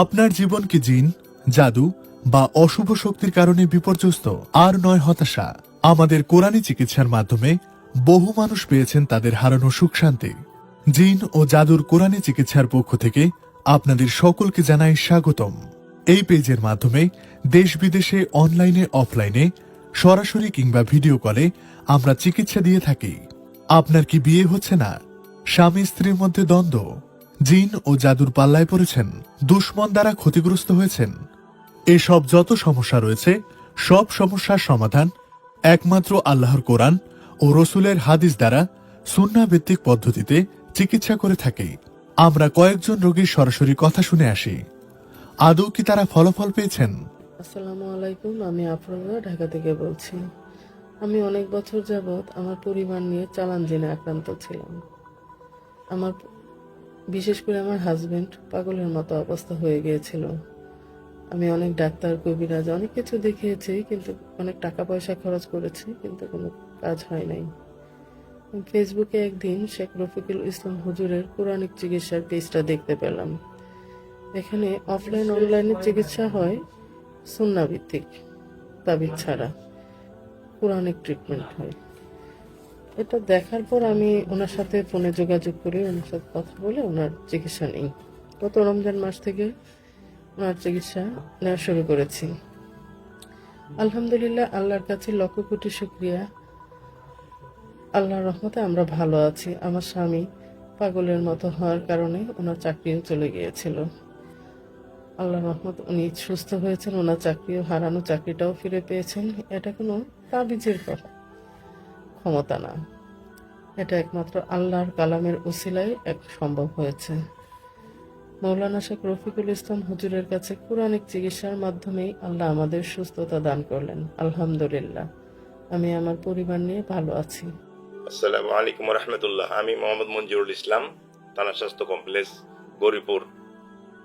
আপনার জীবন কি জিন, জাদু বা অশুভ শক্তির কারণে বিপর্যস্ত? আর নয় হতাশা। আমাদের কোরআনী চিকিৎসার মাধ্যমে বহু মানুষ পেয়েছেন তাদের হারানো সুখ শান্তি। জিন ও জাদুর কোরআনী চিকিৎসার পক্ষ থেকে আপনাদের সকলকে জানাই স্বাগতম। এই পেজের মাধ্যমে দেশ বিদেশে অনলাইনে, অফলাইনে, সরাসরি কিংবা ভিডিও কলে আমরা চিকিৎসা দিয়ে থাকি। আপনার কি বিয়ে হচ্ছে না? স্বামী স্ত্রীর মধ্যে দ্বন্দ্ব? জিন ও জাদুর পাল্লায় পড়েছেন, দুশ্মন দ্বারা ক্ষতিগ্রস্ত হয়েছেন। এসব যত সমস্যা রয়েছে, সব সমস্যার সমাধান একমাত্র আল্লাহর কোরআন ও রসুলের হাদিস দ্বারা সুন্না ভিত্তিক পদ্ধতিতে চিকিৎসা করে থাকে। আমরা কয়েকজন রোগীর সরাসরি কথা শুনে আসি। আদৌ কি তারা ফলাফল পেয়েছেন? আসসালামু আলাইকুম, আমি আফরোজা, ঢাকা থেকে বলছি। আমি অনেক বছর যাবৎ আমার পরিবার নিয়ে চালান জেনে আক্রান্ত ছিলাম। আমার বিশেষ করে আমার হাজবেন্ড পাগলের মতো অবস্থা হয়ে গিয়েছিল। আমি অনেক ডাক্তার, কবিরাজ, অনেক কিছু দেখিয়েছি, কিন্তু অনেক টাকা পয়সা খরচ করেছি, কিন্তু কোনো কাজ হয় নাই। ফেসবুকে একদিন শেখ রফিকুল ইসলাম হুজুরের কোরআনিক চিকিৎসার পেজটা দেখতে পেলাম। এখানে অফলাইন অনলাইনে চিকিৎসা হয় সুন্না ভিত্তিক, তাবিজ ছাড়া। কোরআনিক ট্রিটমেন্ট হয়। এটা দেখার পর আমি ওনার সাথে ফোনে যোগাযোগ করে, ওনার সাথে কথা বলে ওনার চিকিৎসা নিই। গত রমজান মাস থেকে ওনার চিকিৎসা নেওয়া শুরু করেছি। আলহামদুলিল্লাহ, আল্লাহর কাছে লক্ষ কোটি শুক্রিয়া। আল্লাহর রহমতে আমরা ভালো আছি। আমার স্বামী পাগলের মতো হওয়ার কারণে ওনার চাকরিও চলে গিয়েছিল। আল্লাহ রহমত উনি সুস্থ হয়েছেন, ওনার চাকরিও, হারানো চাকরিটাও ফিরে পেয়েছেন। এটা কোনো তাবিজের কথা। ক্ষমতা না। এটা একমাত্র আল্লাহর কালামের উসিলায় এক সম্ভব হয়েছে। মৌলানা শেখ রফিকুল ইসলাম হুজুরের কাছে কোরআনিক চিকিৎসার মাধ্যমেই আল্লাহ আমাদের সুস্থতা দান করলেন। আলহামদুলিল্লাহ। আমি আমার পরিবার নিয়ে ভালো আছি। আসসালামু আলাইকুম রহমতুল্লাহ আমি মোহাম্মদ মঞ্জুরুল ইসলাম, থানা স্বাস্থ্য কমপ্লেক্স, গরিপুর,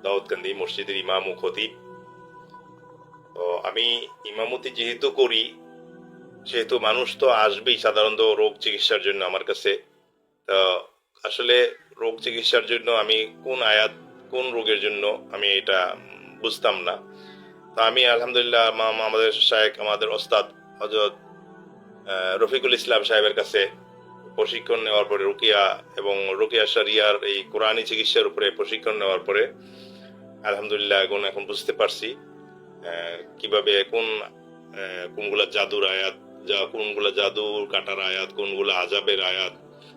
দাউদকান্দি মসজিদের ইমাম ও খতিব। তো আমি ইমামতি যেহেতু করি সেহেতু মানুষ তো আসবেই সাধারণত রোগ চিকিৎসার জন্য আমার কাছে, তো আসলে রোগ চিকিৎসার জন্য আমি কোন আয়াত, কোন রোগের জন্য আমি এটা বুঝতাম না। তো আমি আলহামদুলিল্লাহ আমা- আমাদের শায়েক আমাদের ওস্তাদ হজরত রফিকুল ইসলাম সাহেবের কাছে প্রশিক্ষণ নেওয়ার পরে, রুকিয়া এবং রুকিয়া শরিয়ার এই কোরআনী চিকিৎসার উপরে প্রশিক্ষণ নেওয়ার পরে আলহামদুলিল্লাহ এখন এখন বুঝতে পারছি কীভাবে, কোন কোনগুলা জাদুর আয়াত যা, কোনগুলো জাদুর কাটার আয়াত, কোনগুলো আজাবের আয়াত,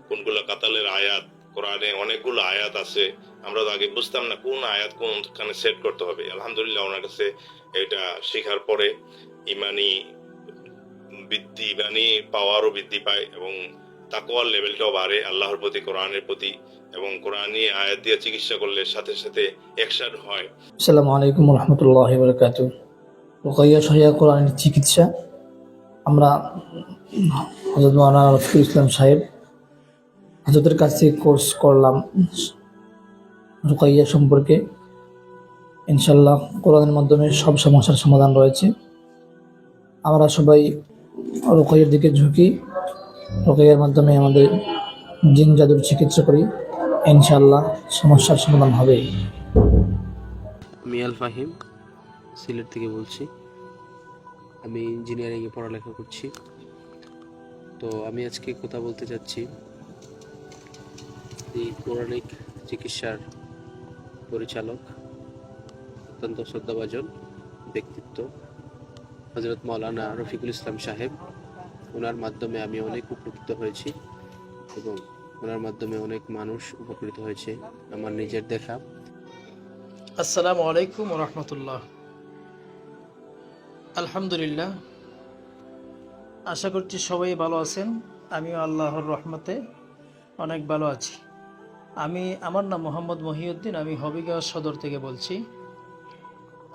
কোনগুলা কাতালের আয়াত, কোরআনে অনেকগুলো আয়াত আছে। আমরা তো আগে বুঝতাম না কোন আয়াত কোনখানে সেট করতে হবে। আলহামদুলিল্লাহ ওনার কাছে এটা শেখার পরে ইমানি বৃদ্ধি, ইমানি পাওয়ারও বৃদ্ধি পায় এবং তাকওয়ার লেভেলটাও বাড়ে আল্লাহর প্রতি, কোরআনের প্রতি এবং কোরআনী আয়াত দিয়ে চিকিৎসা করলে সাথে সাথে একসাথ হয়। আসসালামু আলাইকুম রহমতুল্লাহ বরকাত রোকাইয়া সহিয়া কোরআনের চিকিৎসা। আমরা হজরত মাওলানা রফিকুল ইসলাম সাহেব হজরতের কাছ থেকে কোর্স করলাম রোকাইয়া সম্পর্কে। ইনশাল্লাহ কোরআনের মাধ্যমে সব সমস্যার সমাধান রয়েছে। আমরা সবাই রোকাইয়ের দিকে ঝুঁকি, রোকাইয়ার মাধ্যমে আমাদের জিন জাদুর চিকিৎসা করি ইনশাল্লাহ সমস্যার সমাধান হবে। আমি আল ফাহিম, সিলেট থেকে বলছি। আমি ইঞ্জিনিয়ারিংয়ে পড়ালেখা করছি। তো আমি আজকে কথা বলতে চাচ্ছি এই পৌরাণিক চিকিৎসার পরিচালক অত্যন্ত শ্রদ্ধাভাজন ব্যক্তিত্ব হজরত মৌলানা রফিকুল ইসলাম সাহেব। ওনার মাধ্যমে আমি অনেক উপকৃত হয়েছি এবং ওনার মাধ্যমে অনেক মানুষ উপকৃত হয়েছে আমার নিজের দেখা। আসসালামু আলাইকুম রহমতুল্লাহ। আলহামদুলিল্লাহ। আশা করছি সবাই ভালো আছেন। আমিও আল্লাহর রহমতে অনেক ভালো আছি। আমি, আমার নাম মোহাম্মদ মহিউদ্দিন, আমি হবিগঞ্জ সদর থেকে বলছি।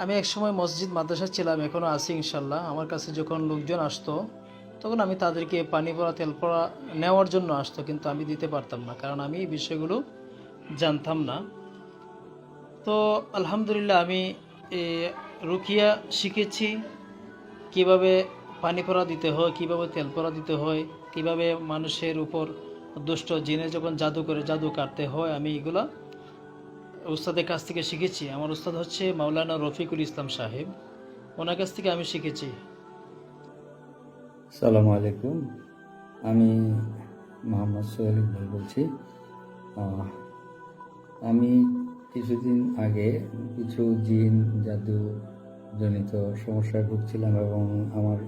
আমি একসময় মসজিদ মাদ্রাসা ছিলাম এখনও আছি ইনশাল্লাহ। আমার কাছে যখন লোকজন আসতো, তখন আমি তাদেরকে পানি পড়া, তেল পড়া নেওয়ার জন্য আসতো, কিন্তু আমি দিতে পারতাম না। কারণ আমি এই বিষয়গুলো জানতাম না। তো আলহামদুলিল্লাহ আমি রুকিয়া শিখেছি। কীভাবে পানি পড়া দিতে হয়, কীভাবে তেল পড়া দিতে হয়, কীভাবে মানুষের উপর দুষ্ট জিনে যখন জাদু করে জাদু কাটতে হয়, আমি এগুলা উস্তাদের কাছ থেকে শিখেছি। আমার উস্তাদ হচ্ছে মাওলানা রফিকুল ইসলাম সাহেব। ওনার কাছ থেকে আমি শিখেছি। সালামু আলাইকুম। আমি মোহাম্মদ সোহেল ইকবাল বলছি। আমি কিছুদিন আগে কিছু জিন, জাদু জনিত সমস্যায় ভুগছিলাম এবং আমার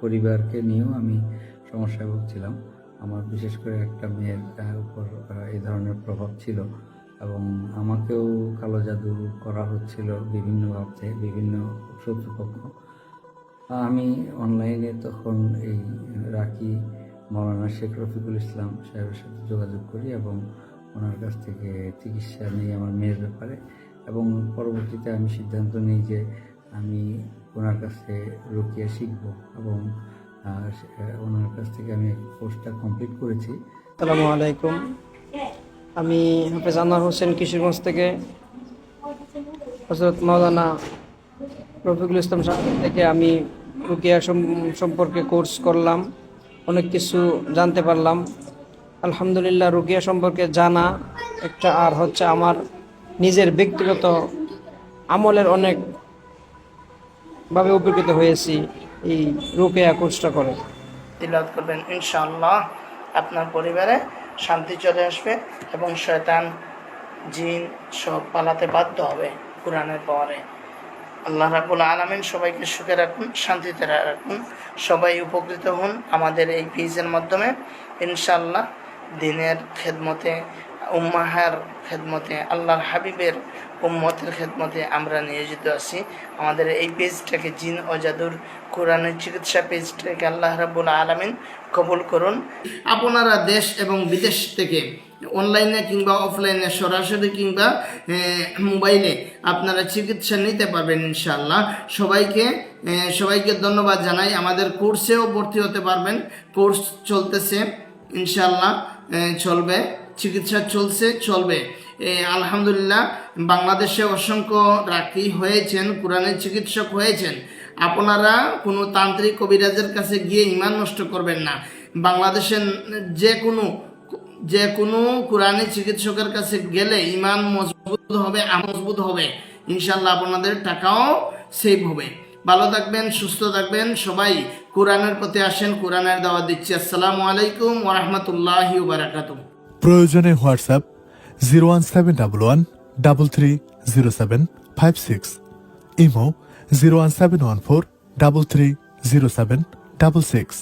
পরিবারকে নিয়েও আমি সমস্যায় ভুগছিলাম। আমার বিশেষ করে একটা মেয়ের উপর এই ধরনের প্রভাব ছিল এবং আমাকেও কালো জাদু করা হচ্ছিল বিভিন্ন ভাবতে, বিভিন্ন শত্রুপক্ষ। আমি অনলাইনে তখন এই রাখি মৌলানা শেখ রফিকুল ইসলাম সাহেবের সাথে যোগাযোগ করি এবং ওনার কাছ থেকে চিকিৎসা নিই আমার মেয়ের ব্যাপারে এবং পরবর্তীতে আমি সিদ্ধান্ত নিই যে আমি ওনার কাছে রুকিয়ে শিখব এবং ওনার কাছ থেকে আমি কোর্সটা কমপ্লিট করেছি। আসসালামু আলাইকুম। আমি হাফেজ আনোয়ার হোসেন কিশোরগঞ্জ থেকে হজরত মাওলানা রফিকুল ইসলাম সাহেব থেকে আমি রুকিয়া সম- সম্পর্কে কোর্স করলাম, অনেক কিছু জানতে পারলাম। আলহামদুলিল্লাহ, রুকিয়া সম্পর্কে জানা একটা আর হচ্ছে আমার নিজের ব্যক্তিগত আমলের অনেক ভাবে উপকৃত হয়েছি, এই রুকিয়া কোর্সটা করে। তিলাওয়াত করবেন, ইনশাআল্লাহ আপনার পরিবারে শান্তি চলে আসবে এবং শয়তান, জিন সব পালাতে বাধ্য হবে কোরআনের পরে আল্লাহ রাবুল আলমিন সবাইকে সুখে রাখুন, শান্তিতে রাখুন, সবাই উপকৃত হন আমাদের এই ফিজের মাধ্যমে। ইনশাল্লাহ দিনের খেদমতে উম্মাহার খেদমতে, আল্লাহর হাবিবের উম্মতের খেদমতে আমরা নিয়োজিত আছি। আমাদের এই পেজটাকে জিন ও জাদুর কোরআনের চিকিৎসা পেজটাকে আল্লাহ রাবুল আলমিন কবুল করুন। আপনারা দেশ এবং বিদেশ থেকে অনলাইনে কিংবা অফলাইনে সরাসরি কিংবা মোবাইলে আপনারা চিকিৎসা নিতে পারবেন ইনশাআল্লাহ। সবাইকে সবাইকে ধন্যবাদ জানাই। আমাদের কোর্সেও ভর্তি হতে পারবেন। কোর্স চলতেছে ইনশাল্লাহ চলবে। চিকিৎসা চলছে, চলবে। আলহামদুলিল্লাহ, বাংলাদেশে অসংখ্য রাখি হয়েছেন কোরআনের চিকিৎসক হয়েছেন। আপনারা কোনো তান্ত্রিক কবিরাজের কাছে গিয়ে ইমান নষ্ট করবেন না। বাংলাদেশের যে কোনো যে কোনো কোরআনী চিকিৎসকের কাছে গেলে ইমান মজবুত হবে মজবুত হবে। ইনশাল্লাহ আপনাদের টাকাও সেভ হবে। ভালো থাকবেন, সুস্থ থাকবেন, সবাই কোরআনের প্রতি আসেন, কোরআনের দাওয়াত দিচ্ছি। আসসালামু আলাইকুম ওরহমতুল্লাহ বারাকাতুহ। প্রয়োজনে WhatsApp zero one seven double one double three zero seven five six, imo zero one seven one four double three zero seven double six.